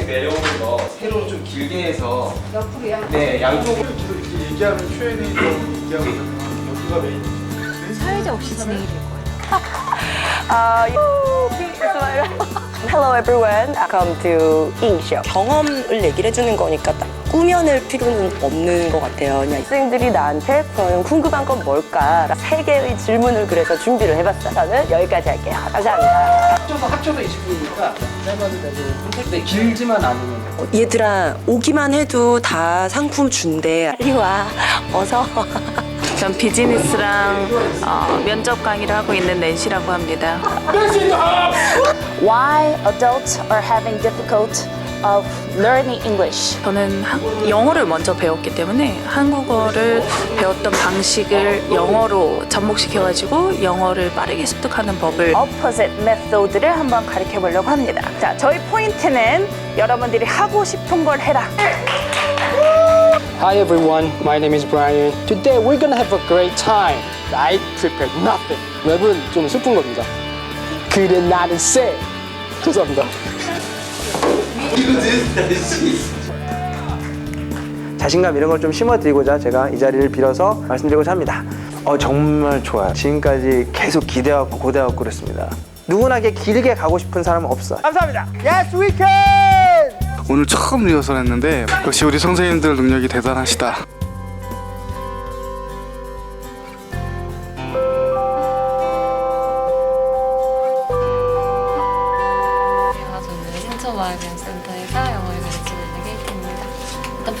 이렇게 내려오는 거 세로로 좀 길게 해서 옆으로요? 네 양쪽으로 이렇게 얘기하면 Q&A 좀 얘기하고. 여기가 메인. 사회자 없이 진행이 될 거예요. Hello everyone, welcome to 잉쇼. 경험을 얘기를 해주는 거니까 딱 꾸며낼 필요는 없는 것 같아요. 그냥 학생들이 나한테 그런 궁금한 건 뭘까? 세 개의 질문을 그래서 준비를 해봤어요. 저는 여기까지 할게요. 감사합니다. 합쳐서 합쳐도 20분이니까 짧아도 되고 근데 길지만 않으면 얘들아, 오기만 해도 다 상품 준대. 빨리 와. 어서. 전 비즈니스랑 어, 면접 강의를 하고 있는 낸시라고 합니다. Why adults are having difficult of learning English? 저는 한- 영어를 먼저 배웠기 때문에 한국어를 배웠던 방식을 영어로 접목시켜가지고 영어를 빠르게 습득하는 법을 Opposite method를 한번 가르쳐 보려고 합니다. 자, 저희 포인트는 여러분들이 하고 싶은 걸 해라. Hi everyone, my name is Brian. Today we're gonna have a great time. I prepared nothing. 랩은 좀 슬픈 겁니다. 그래 나는 쎄. 죄송합니다. 자신감 이런 걸 좀 심어드리고자 제가 이 자리를 빌어서 말씀드리고자 합니다. 어, 정말 좋아요. 지금까지 계속 기대하고 고대하고 그랬습니다. 누구나게 길게 가고 싶은 사람은 없어. 감사합니다. Yes, we can! 오늘 처음 리허설 했는데 역시 우리 선생님들 능력이 대단하시다.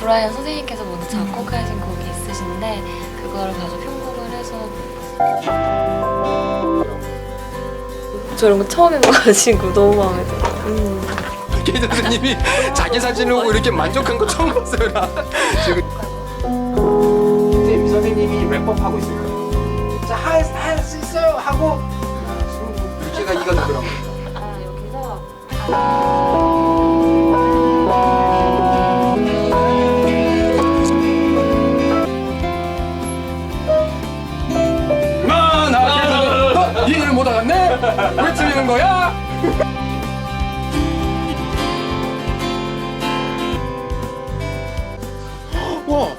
브라이언 선생님께서 먼저 작곡하신 곡이 있으신데 그거를 가지고 편곡을 해서 저 이런 거 처음 해봐가지고 너무 마음에 들어요. 계 선생님이 자기 사진을 보고 이렇게 만족한 거 처음 봤어요. 나. 지금 선생님, 선생님이 랩법 하고 있을 거예요. 자, 할수 있어요! 하고 물기가 익어지더라고요. 아 여기서 이해를 못 알았네? 왜 틀리는 거야? 와!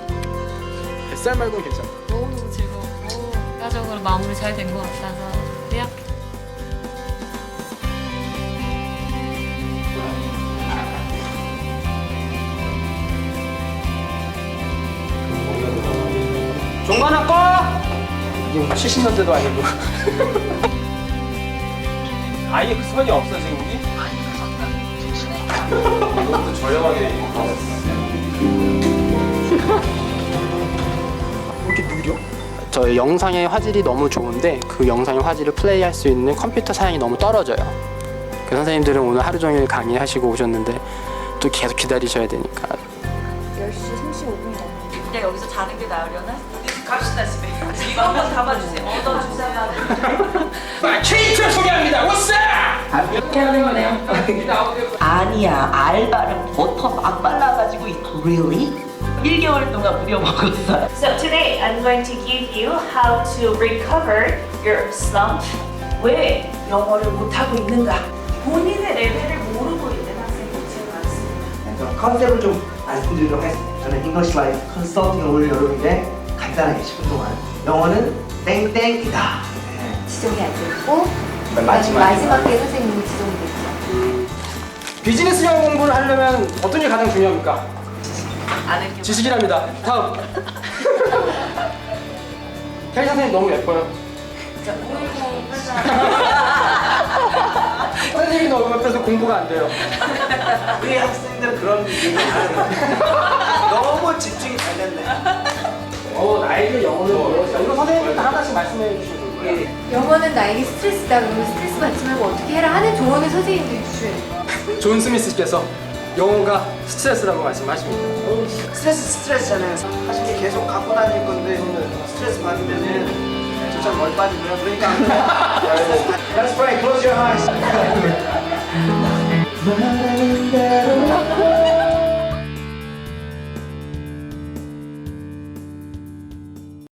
뱃살 말고는 괜찮아. 너무너무 즐거웠고 결과적으로 마무리 잘 된 것 같아서 대학 종관학과 이게 70년대도 아니고 아예 그 선이 없어 지금 우리? 이것도 저렴하게 이렇게 느려? 영상의 화질이 너무 좋은데 그 영상의 화질을 플레이할 수 있는 컴퓨터 사양이 너무 떨어져요. 그 선생님들은 오늘 하루 종일 강의하시고 오셨는데 또 계속 기다리셔야 되니까 10시 35분 그냥 여기서 자는 게 나으려나? 갑시다 집에. 이거 한번 담아주세요. 얻어 주세요. 케이트를 소개합니다. 워싸! 아니야, 알바를 버터 막 발라가지고 really? 1개월 동안 무려 먹었어. So today I'm going to give you how to recover your slump. 왜 영어를 못하고 있는가? 본인의 레벨을 모르고 컨셉을 좀 말씀드리도록 하겠습니다. 저는 잉글리시 라이프 컨설팅을 오늘 여러분께 간단하게 10분 동안 영어는 땡땡이다. 네. 지정이 안 됐고 마지막에. 마지막에 선생님이 지정이 됐죠. 비즈니스 영어 공부를 하려면 어떤 게 가장 중요합니까? 아는 게 지식이랍니다. 다음. kelly 선생님 너무 예뻐요. 선생님이 너무 예뻐서 공부가 안 돼요. 우리 학생들은 그런 얘기 너무 집중이 잘 됐네. 어, 나에게 영어는 무엇이야? 이거 선생님부터 하나씩 말씀해 주시면 돼요. 영어는 나에게 스트레스다. 그러면 스트레스 받지 말고 어떻게 해라 하는 조언을 선생님들이 주셔야 돼요. 존 스미스께서 영어가 스트레스라고 말씀하십니다. 스트레스 스트레스잖아요. 사실 계속 갖고 다닐 건데 스트레스 받으면은 진짜 멀 빠지고요. 그러니까 Let's pray. Close your eyes.